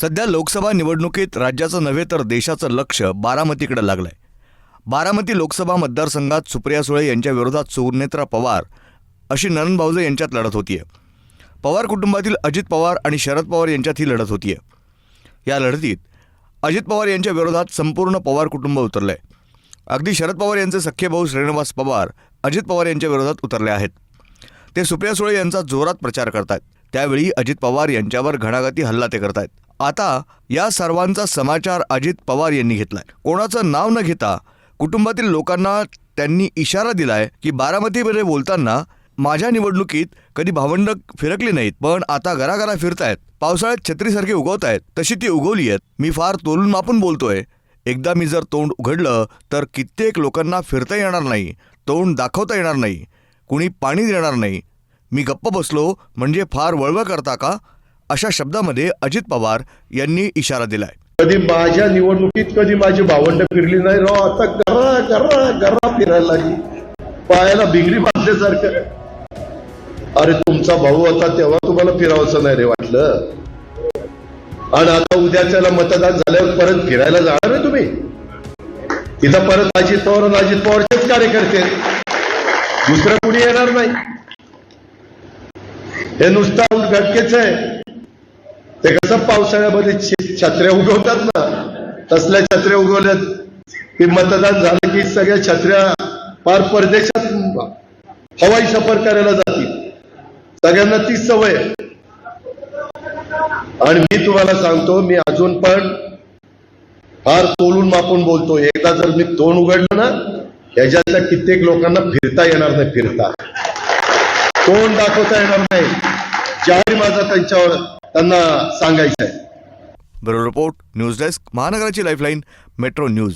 सध्या लोकसभा निवडणुकीत राज्याचं नव्हे तर देशाचं लक्ष बारामतीकडे लागलंय. बारामती लोकसभा मतदारसंघात सुप्रिया सुळे यांच्या विरोधात सुनेत्रा पवार अशी नरन भाऊजे यांच्यात लढत होतीये. पवार कुटुंबातील अजित पवार आणि शरद पवार यांच्यात ही लढत होतीये. या लढतीत अजित पवार यांच्या विरोधात संपूर्ण पवार कुटुंब उतरलंय. अगदी शरद पवार यांचे सख्खे भाऊ श्रीनिवास पवार अजित पवार यांच्या विरोधात उतरले आहेत. ते सुप्रिया सुळे यांचा जोरात प्रचार करतायत. त्यावेळी अजित पवार यांच्यावर घणाघाती हल्ला ते करतायत. आता या सर्वांचा समाचार अजित पवार यांनी घेतलाय. कोणाचं नाव न घेता कुटुंबातील लोकांना त्यांनी इशारा दिलाय की बारामतीमध्ये बोलताना माझ्या निवडणुकीत कधी भावंड फिरकली नाहीत पण आता घराघरा फिरतायत. पावसाळ्यात छत्रीसारखी उगवत आहेत तशी ती उगवली आहेत. मी फार तोलून मापून बोलतोय. एकदा मी जर तोंड उघडलं तर कित्येक लोकांना फिरता येणार नाही तोंड दाखवता येणार नाही कुणी पाणी देणार नाही. मी गप्प बसलो म्हणजे फार वळवळ करता का? अशा शब्दामध्ये अजित पवार यांनी इशारा दिलाय. कधी माझ्या निवडणुकीत कधी माझी भावंड फिरली नाही. राव आता गरा गरा गरा फिरायला लागली. पायाला बिगडी बांधल्यासारखं अरे तुमचा भाऊ होता तेव्हा तुम्हाला फिरावंसं नाही रे वाटलं? आणि आता उद्याच्याला मतदान झाल्यावर परत फिरायला जाणार आहे तुम्ही? तिथं परत अजित पवार आणि अजित पवारचेच कार्यकर्ते दुसरं कुणी येणार नाही? हे नुसता घटकेच आहे. ते कसं पावसाळ्यामध्ये छत्र्या उगवतात ना तसल्या छत्र्या उगवल्यात. की मतदान झालं की सगळ्या छत्र्या फार परदेशात हवाई सफर करायला जातील. सगळ्यांना तीच सवय आणि मी तुम्हाला सांगतो मी अजून पण फार तोलून मापून बोलतो एकदा जर मी तोंड उघडलं ना ह्याच्यातल्या कित्येक लोकांना फिरता येणार नाही फिरता. तोंड दाखवता येणार नाही. जाहीर माझा त्यांच्यावर. त्यांना सांगायचं आहे ब्युरो रिपोर्ट न्यूज डेस्क महानगराची लाईफलाईन मेट्रो न्यूज.